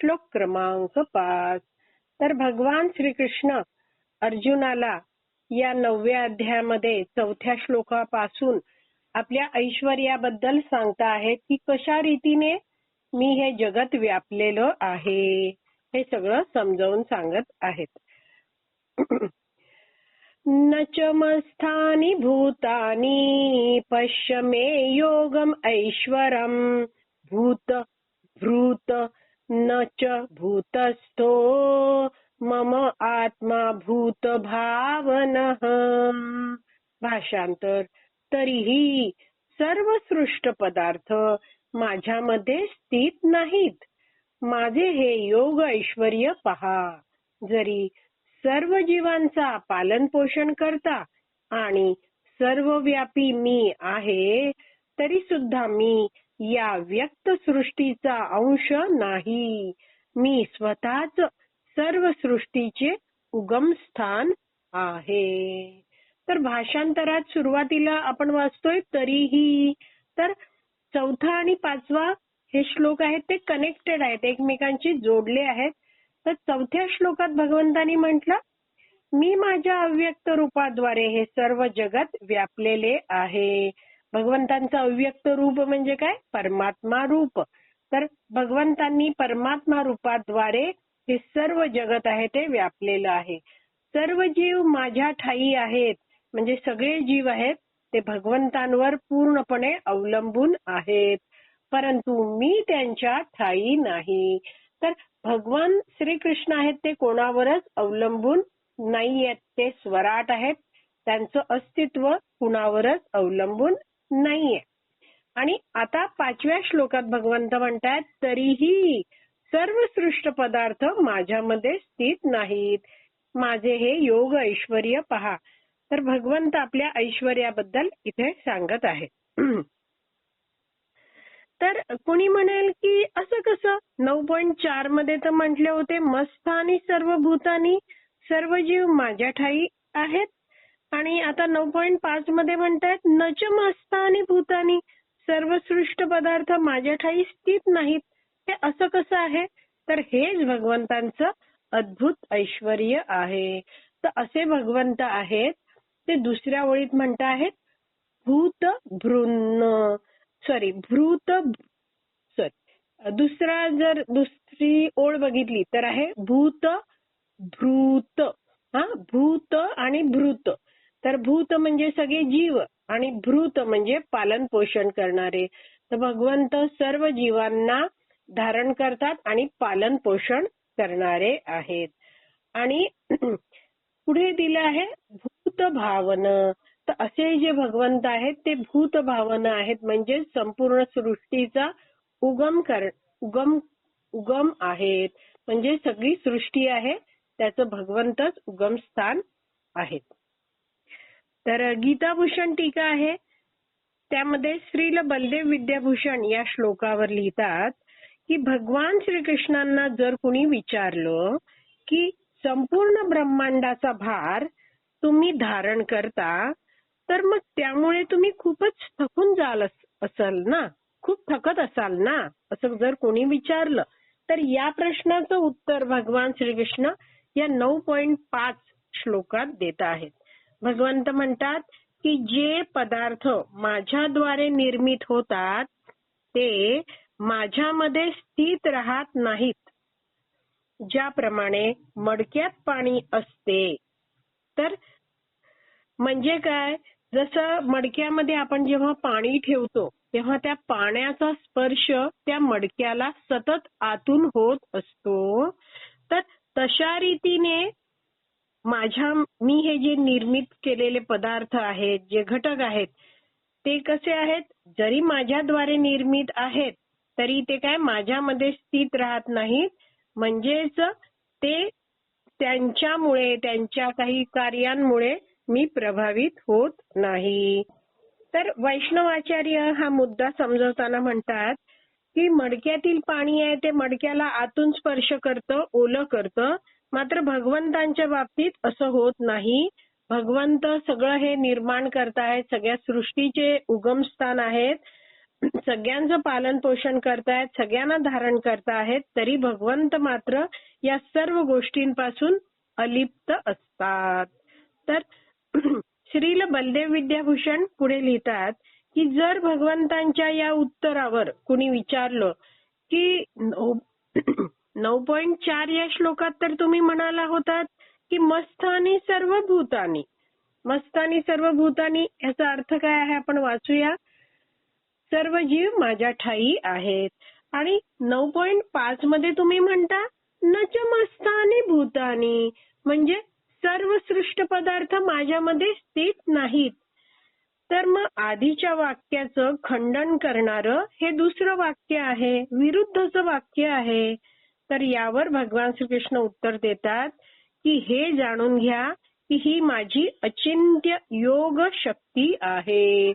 श्लोक क्रमांक पाच. तर भगवान श्रीकृष्ण अर्जुनाला या नवव्या अध्यायामध्ये चौथ्या श्लोकापासून आपल्या ऐश्वर्याबद्दल सांगता आहेत की कशा रीतीने मी हे जगत व्यापलेलं आहे. हे सगळं समजावून सांगत आहेत. न चमस्थानी भूतानी पश्य मे योगम ऐश्वरम भूत भूत न च भूतस्थो मम आत्मा भूत भावनः भाषांतर तरीही सर्व सृष्ट पदार्थ माझ्यामध्ये स्थित नाहीत. माझे हे योग ऐश्वर्य पहा. जरी सर्व जीवांचा पालन पोषण करता आणि सर्वव्यापी मी आहे तरी सुद्धा मी या व्यक्त सृष्टीचा अंश नाही. मी स्वतःच सर्व सृष्टीचे उगमस्थान आहे. तर भाषांतरात सुरुवातीला आपण वाचतोय तरीही. तर चौथा आणि पाचवा हे श्लोक आहेत ते कनेक्टेड आहेत एकमेकांशी जोडले आहेत. तर चौथ्या श्लोकात भगवंतानी म्हटलं मी माझ्या अव्यक्त रूपाद्वारे हे सर्व जगत व्यापलेले आहे. भगवंतांचं अव्यक्त रूप म्हणजे काय? परमात्मा रूप. तर भगवंतांनी परमात्मा रूपाद्वारे हे सर्व जगत आहे ते व्यापलेलं आहे. सर्व जीव माझ्या ठाई आहेत. म्हणजे सगळे जीव आहेत ते भगवंतांवर पूर्णपणे अवलंबून आहेत. परंतु मी त्यांच्या ठाई नाही. तर भगवान श्रीकृष्ण आहेत ते कोणावरच अवलंबून नाही आहेत ते स्वराट आहेत. त्यांचं अस्तित्व कुणावरच अवलंबून नाहीये. आणि आता पाचव्या श्लोकात भगवंत म्हणतात तरीही सर्व सृष्ट पदार्थ माझ्यामध्ये स्थित नाहीत. माझे हे योग ऐश्वर्य पहा. तर भगवंत आपल्या ऐश्वर्याबद्दल इथे सांगत आहेत तर कोणी म्हणेल की असं कसं? नऊ पॉईंट चारमध्ये तर म्हटले होते मस्त आणि सर्व भूतानी सर्व जीव माझ्या ठाई आहेत. आणि आता नऊ पॉईंट पाच मध्ये म्हणतायेत नच मस्त आणि भूतानी सर्वसृष्ट पदार्थ माझ्या ठाई स्थित नाहीत. हे असं कसं आहे? तर हेच भगवंतांचं अद्भुत ऐश्वर आहे. तर असे भगवंत आहेत ते दुसऱ्या ओळीत म्हणत आहेत भूत भृन्न सॉरी भूत सॉरी दुसरा जर दुसरी ओळ बघितली तर आहे भूत भ्रूत. हा भूत आणि भृत तर भूत म्हणजे सगळे जीव आणि भ्रूत म्हणजे पालन पोषण करणारे. तर भगवंत सर्व जीवांना धारण करतात आणि पालन पोषण करणारे आहेत. आणि पुढे दिलं आहे भूत भावन. तर असे जे भगवंत आहेत ते भूत भावन आहेत म्हणजे संपूर्ण सृष्टीचा उगम कर उगम उगम आहेत. म्हणजे सगळी सृष्टी आहे त्याचं भगवंतच उगमस्थान आहेत. तर गीताभूषण टीका आहे. त्यामध्ये श्रील बलदेव विद्याभूषण या श्लोकावर लिहितात की भगवान श्रीकृष्णांना जर कुणी विचारलं की संपूर्ण ब्रह्मांडाचा भार तुम्ही धारण करता तर मग त्यामुळे तुम्ही खूपच थकून जाल असाल ना? खूप थकत असाल ना? असं जर कोणी विचारलं तर या प्रश्नाचं उत्तर भगवान श्रीकृष्ण या नऊ पॉईंट पाच श्लोकात देत आहेत. भगवंत म्हणतात की जे पदार्थ माझ्याद्वारे निर्मित होतात ते माझ्यामध्ये स्थित राहत नाहीत. ज्याप्रमाणे मडक्यात पाणी असते तर म्हणजे काय? जसं मडक्यामध्ये आपण जेव्हा पाणी ठेवतो तेव्हा त्या पाण्याचा स्पर्श त्या मडक्याला सतत आतून होत असतो. तर तशा रीतीने माझ्या मी हे जे निर्मित केलेले पदार्थ आहेत जे घटक आहेत ते कसे आहेत जरी माझ्याद्वारे निर्मित आहेत तरी ते काय माझ्यामध्ये स्थित राहत नाहीत म्हणजेच ते त्यांच्यामुळे त्यांच्या काही कार्यांमुळे मी प्रभावित होत नाही. तर वैष्णवाचार्य हा मुद्दा समजवताना म्हणतात की मडक्यातील पाणी आहे ते मडक्याला आतून स्पर्श करतं, ओलं करतं. मात्र भगवंतांच्या बाबतीत असं होत नाही. भगवंत सगळं हे निर्माण करतायत, सगळ्या सृष्टीचे उगमस्थान आहेत. सगळ्यांचं पालन पोषण करतायत, सगळ्यांना धारण करतायत, तरी भगवंत मात्र या सर्व गोष्टींपासून अलिप्त असतात. तर श्रील बलदेव विद्याभूषण पुढे लिहितात की जर भगवंतांच्या या उत्तरावर कुणी विचारलं की नऊ पॉईंट चार या श्लोकात तर तुम्ही म्हणाला होतात की मस्थानी सर्व भूतानी. मस्तानी सर्व भूतानी याचा अर्थ काय आहे आपण वाचूया. सर्व जीव माझ्या ठाई आहेत. आणि नऊ पॉईंट पाच मध्ये तुम्ही म्हणता न च भूतानी म्हणजे सर्व सृष्ट पदार्थ माझ्यामध्ये स्थित नाहीत. तर मग आधीच्या वाक्याचं खंडन करणारं हे दुसरं वाक्य आहे, विरुद्धचं वाक्य आहे. तर यावर भगवान श्रीकृष्ण उत्तर देतात की हे जाणून घ्या की ही माझी अचिंत्य योग शक्ती आहे.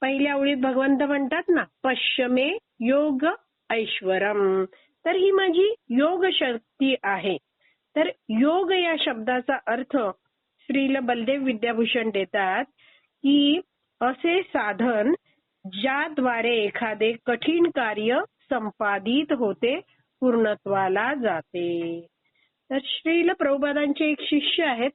पहिल्या ओळीत भगवंत म्हणतात ना पश्चिमे योग ऐश्वरम तर ही माझी योग शक्ती आहे. तर योग या शब्दाचा अर्थ श्रील बलदेव विद्याभूषण देतात की असे साधन ज्याद्वारे एखादे कठीण कार्य संपादित होते, पूर्णत्वाला जाते. तर श्रील प्रभुपादांचे एक शिष्य आहेत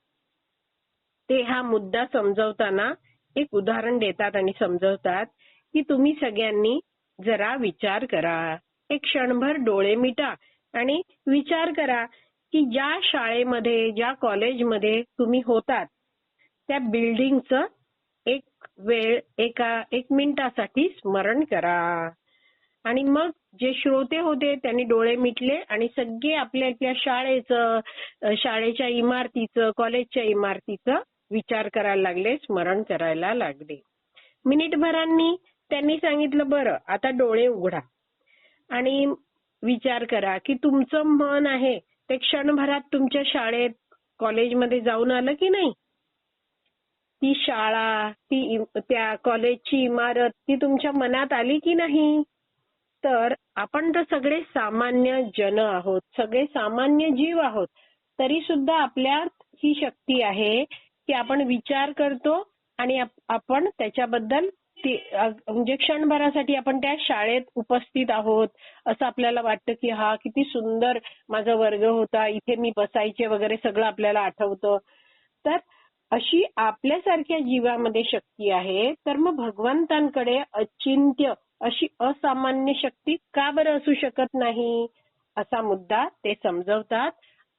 ते हा मुद्दा समजवताना एक उदाहरण देतात आणि समजवतात की तुम्ही सगळ्यांनी जरा विचार करा. एक क्षणभर डोळे मिटा आणि विचार करा की ज्या शाळेमध्ये, ज्या कॉलेजमध्ये तुम्ही होतात त्या बिल्डिंगचं एक वेळ एका एक मिनिटासाठी स्मरण करा. आणि मग जे श्रोते होते त्यांनी डोळे मिटले आणि सगळे आपल्या आपल्या शाळेचं, शाळेच्या इमारतीचं, कॉलेजच्या इमारतीचं विचार करायला लागले, स्मरण करायला लागले. मिनिटभरांनी त्यांनी सांगितलं बरं आता डोळे उघडा आणि विचार करा की तुमचं मन आहे ते क्षणभरात तुमच्या शाळेत, कॉलेजमध्ये जाऊन आलं की नाही? ती शाळा, ती त्या कॉलेजची इमारत ती तुमच्या मनात आली की नाही? तर आपण तर सगळे सामान्य जन आहोत, सगळे सामान्य जीव आहोत. तरी सुद्धा आपल्यात ही शक्ती आहे की आपण विचार करतो आणि आपण त्याच्याबद्दल म्हणजे क्षणभरासाठी आपण त्या शाळेत उपस्थित आहोत असं आपल्याला वाटतं की हा किती सुंदर माझा वर्ग होता, इथे मी बसायचे वगैरे सगळं आपल्याला आठवतं. तर अशी आपल्यासारख्या जीवामध्ये शक्ती आहे तर मग भगवंतांकडे अचिंत्य अशी असामान्य शक्ती का बरं असू शकत नाही? असा मुद्दा ते समजवतात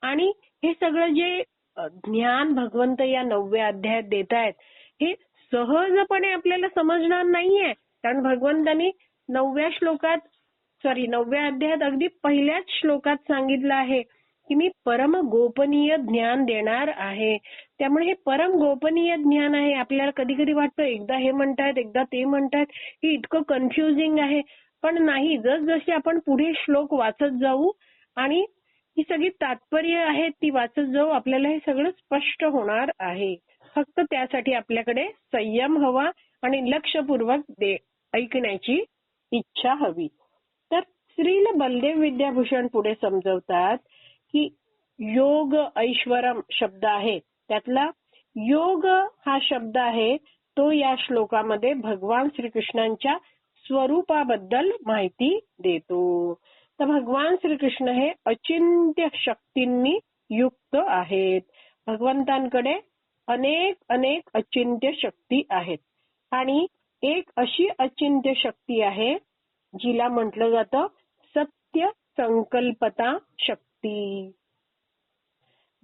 आणि हे सगळं जे ज्ञान भगवंत या नवव्या अध्यायात देतायत हे सहजपणे आपल्याला समजणार नाहीये. कारण भगवंतांनी नवव्या श्लोकात सॉरी नवव्या अध्यायात अगदी पहिल्याच श्लोकात सांगितलं आहे की मी परम गोपनीय ज्ञान देणार आहे. त्यामुळे हे परम गोपनीय ज्ञान आहे. आपल्याला कधी कधी वाटतं एकदा हे म्हणतायत, एकदा ते म्हणतायत, हे इतकं कन्फ्युजिंग आहे. पण नाही जसजसे आपण पुढे श्लोक वाचत जाऊ आणि ही सगळी तात्पर्य आहेत ती वाचत जाऊ आपल्याला हे सगळं स्पष्ट होणार आहे. फक्त त्यासाठी आपल्याकडे संयम हवा आणि लक्षपूर्वक दे ऐकण्याची इच्छा हवी. तर श्रील बलदेव विद्याभूषण पुढे समजवतात की योग ऐश्वरम शब्द आहे त्यातला योग हा शब्द आहे तो या श्लोकामध्ये भगवान श्रीकृष्णांच्या स्वरूपाबद्दल माहिती देतो. तर भगवान श्रीकृष्ण हे अचिंत्य शक्तींनी युक्त आहेत. भगवंतांकडे अनेक अनेक अचिंत्य शक्ती आहेत आणि एक अशी अचिंत्य शक्ती आहे जिला म्हटलं जातं सत्य संकल्पता शक्ती.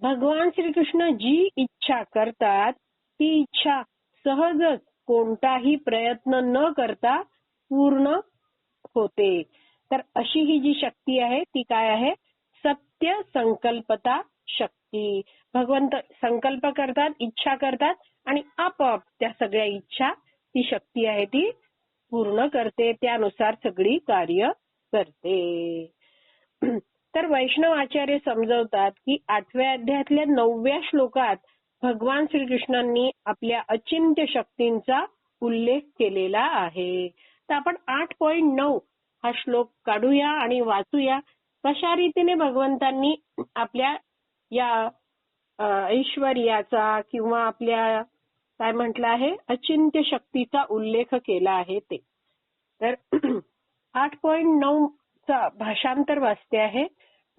भगवान श्रीकृष्ण जी इच्छा करतात ती इच्छा सहजच कोणताही प्रयत्न न करता पूर्ण होते. तर अशी ही जी शक्ती आहे ती काय आहे? सत्य संकल्पता शक्ती. भगवंत संकल्प करतात, इच्छा करतात आणि आपोआप त्या सगळ्या इच्छा ती शक्ती आहे ती पूर्ण करते. त्यानुसार सगळी कार्य करते तर वैष्णव आचार्य समजवतात की आठव्या अध्यायातल्या नवव्या श्लोकात भगवान श्रीकृष्णांनी आपल्या अचिंत्य शक्तींचा उल्लेख केलेला आहे. तर आपण आठ पॉइंट नऊ हा श्लोक काढूया आणि वाचूया. कशा रीतीने भगवंतांनी आपल्या या ऐश्वर्याचा किंवा आपल्या काय म्हटलं आहे अचिंत्य शक्तीचा उल्लेख केला आहे ते. तर आठ पॉइंट नऊ चा भाषांतर वाचते आहे.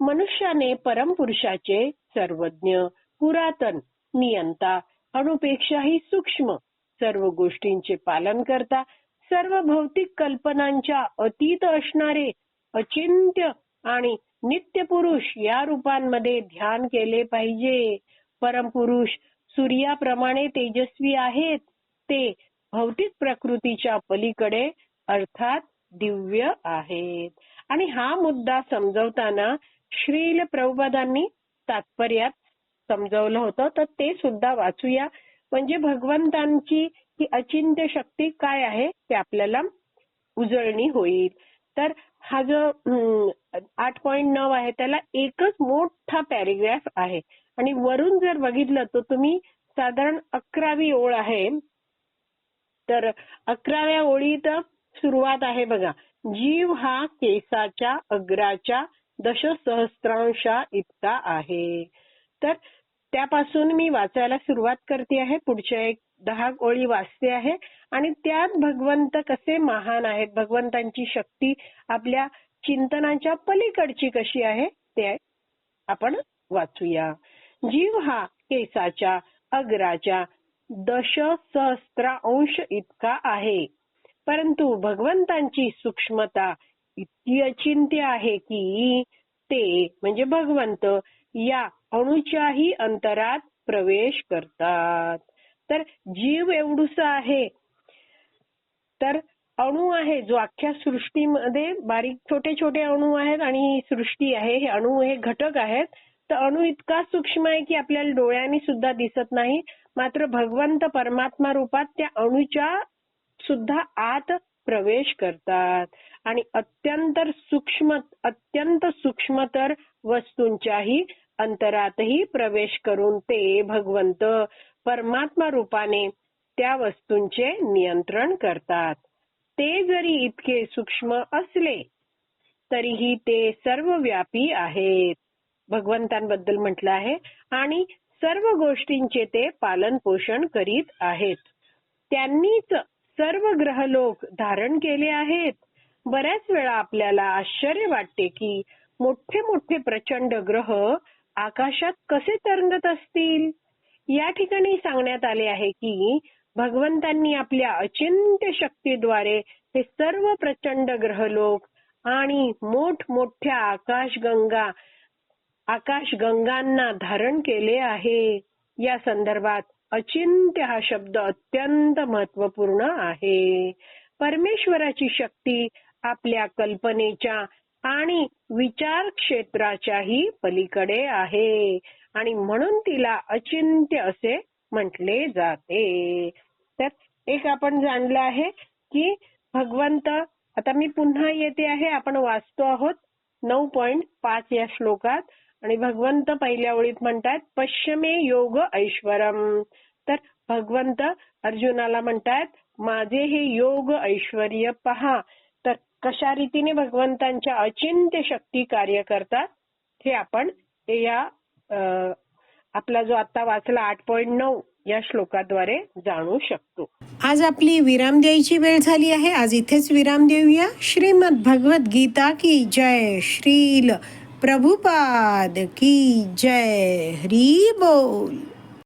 मनुष्याने परमपुरुषाचे सर्वज्ञ पुरातन नियंता अणुपेक्षाही सूक्ष्म सर्व गोष्टींचे पालन करता सर्व भौतिक कल्पनांच्या अतीत असणारे अचिंत्य आणि नित्य पुरुष या रूपांमध्ये ध्यान केले पाहिजे. परमपुरुष सूर्याप्रमाणे तेजस्वी आहेत. ते भौतिक प्रकृतीच्या पलीकडे अर्थात दिव्य आहेत. आणि हा मुद्दा समजवताना श्रील प्रभुपादांनी तात्पर्यात समजवलं होतं तर ते सुद्धा वाचूया. म्हणजे भगवंतांची ही अचिंत्य शक्ती काय आहे ते आपल्याला उजळणी होईल. तर हा जो आठ पॉइंट नऊ आहे त्याला एकच मोठा पॅरेग्राफ आहे. आणि वरून जर बघितलं तर तुम्ही साधारण अकरावी ओळ आहे. तर अकराव्या ओळीत सुरुवात आहे बघा. जीव हा केसाच्या अग्राच्या दशसहस्रांशा इतका आहे. तर त्यापासून मी वाचायला सुरुवात करते आहे. पुढच्या एक दहा ओळी वाचते आहे. आणि त्यात भगवंत कसे महान आहेत? भगवंतांची शक्ती आपल्या चिंतनाच्या पलीकडची कशी आहे? ते आपण वाचूया. जीव हा केसाच्या अग्राच्या दशसहस्रांश इतका आहे. परंतु भगवंतांची सूक्ष्मता इतकी अचिंत्य आहे की ते म्हणजे भगवंत या अणुच्याही अंतरात प्रवेश करतात. तर जीव एवढूसा आहे. तर अणु आहे जो अख्ख्या सृष्टीमध्ये बारीक छोटे छोटे अणु आहेत आणि ही सृष्टी आहे हे अणु हे घटक आहेत. तर अणु इतका सूक्ष्म आहे की आपल्याला डोळ्यांनी सुद्धा दिसत नाही. मात्र भगवंत परमात्मा रूपात त्या अणुच्या सुद्धा आत प्रवेश करतात. आणि अत्यंत सूक्ष्म अत्यंत सूक्ष्मतर वस्तूंच्याही अंतरातही प्रवेश करून ते भगवंत परमात्मा रूपाने त्या वस्तूंचे नियंत्रण करतात. ते जरी इतके सूक्ष्म असले तरीही ते सर्वव्यापी आहेत. भगवंतांबद्दल म्हटलं आहे आणि सर्व गोष्टींचे ते पालन पोषण करीत आहेत. त्यांनीच सर्व ग्रहलोक धारण केले आहेत. बऱ्याच वेळा आपल्याला आश्चर्य वाटते की मोठे मोठे प्रचंड ग्रह आकाशात कसे तरंगत असतील? या ठिकाणी सांगण्यात आले आहे की भगवंतांनी आपल्या अचिंत्य शक्तीद्वारे हे सर्व प्रचंड ग्रहलोक आणि मोठमोठ्या आकाशगंगा आकाशगंगांना धारण केले आहे. या संदर्भात अचिंत्य हा शब्द अत्यंत महत्त्वपूर्ण आहे. परमेश्वराची शक्ती आपल्या कल्पनेच्या आणि विचार क्षेत्राच्याही पलीकडे आहे. आणि म्हणून तिला अचिंत्य असे म्हटले जाते. तर एक आपण जाणलं आहे की भगवंत आता मी पुन्हा येते आहे आपण वाचतो आहोत नऊ पॉइंट पाच या श्लोकात. आणि भगवंत पहिल्या ओळीत म्हणतात पश्चिमे योग ऐश्वरम. तर भगवंत अर्जुनाला म्हणतात माझे हे योग ऐश्वर पहा. कशा रीतीने भगवंतांच्या अचिंत्य शक्ती कार्य करतात हे आपण या आपला जो आता वाचला आठ पॉइंट नऊ या श्लोकाद्वारे जाणू शकतो. आज आपली विराम द्यायची वेळ झाली आहे. आज इथेच विराम देऊया. श्रीमद भगवत गीता की जय श्रील. प्रभुपाद की जय. हरी बोल.